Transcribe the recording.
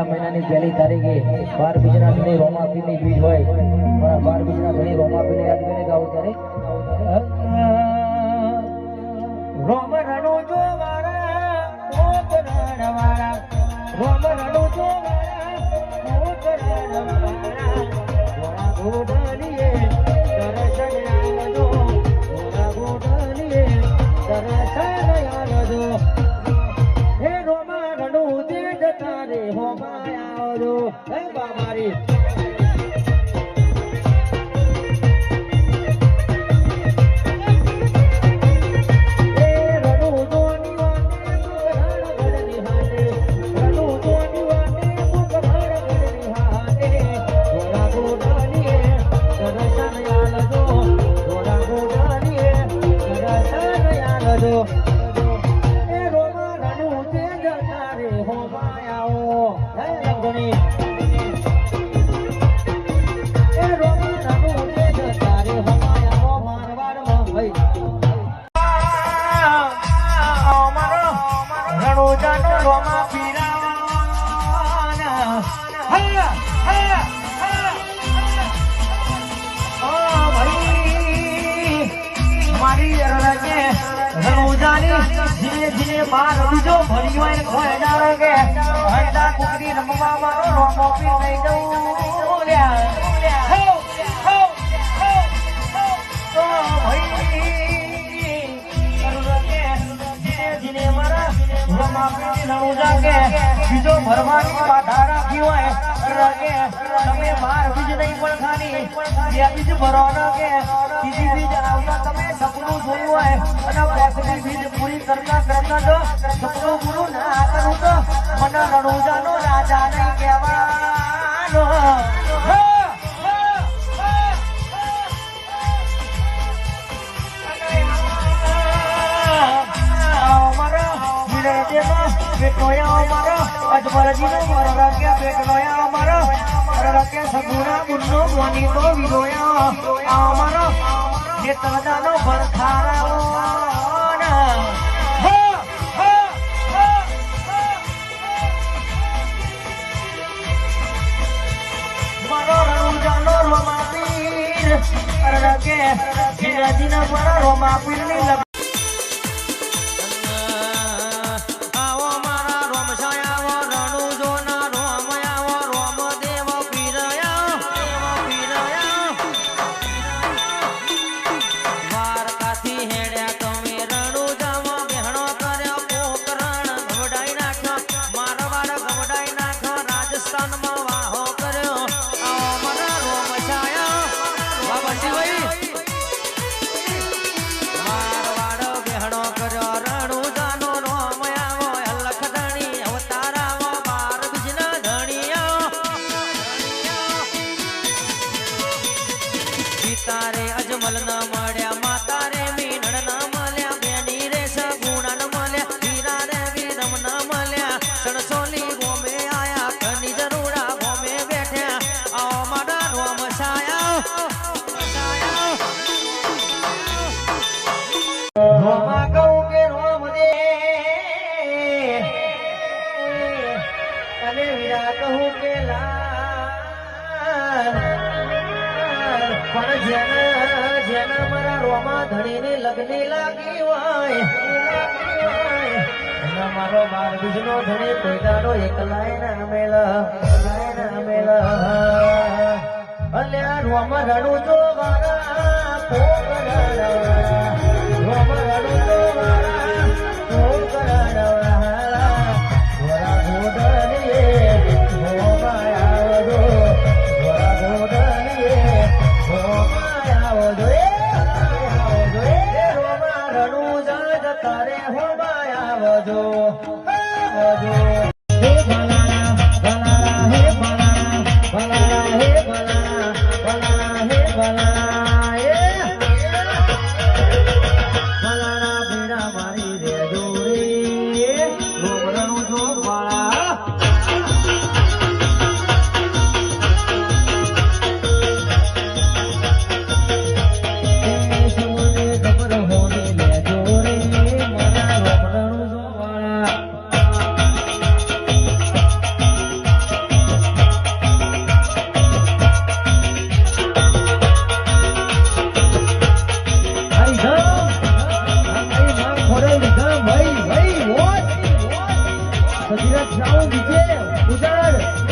પહેલા મહિનાની પહેલી તારીખે બાર બીજના ઘણી રોમાપીની બીજ હોય. બાર બીજના ઘણી રોમાપીને યાદ કરીને ગાવું ત્યારે હોમા આવજો. હે બાબારી રોમા પીરાવાના હૈયા રમવા મારો રોમો પી લઈ જવું. લ્યા. બીજો ભરવાની બાધા રાખી હોય કે તમે માર બીજ નહીં પણ ખાની. બે બીજ ભરો ન કે. ત્રીજી બીજ આવતા તમે સપનું જોયું હોય, અને પાંચમી બીજ પૂરી કરતા કરતા તો સપનું પૂરું ના કરું તો મને રણુજાનો રાજા નહીં કહેવાનો મારો રણુજાનો રોમાપીર. અરકે જીના જીના મારા રોમાપીરની લગ આવો રાજસ્થાનમાં વાહો કર્યો. આવો મારા રોમ છાયા. બાબાજી ભાઈ મારવાડ બેહણો અજમલ ના મળ્યા માતા રે મીનળ ના મળ્યા. જેના મારા મારો બાર બીજનો ધણી પેટાનો એકલાય ના મેલ એકલાય ના અલ્યા રોમ રણું જો મારા જા Let's go, we do. We got it.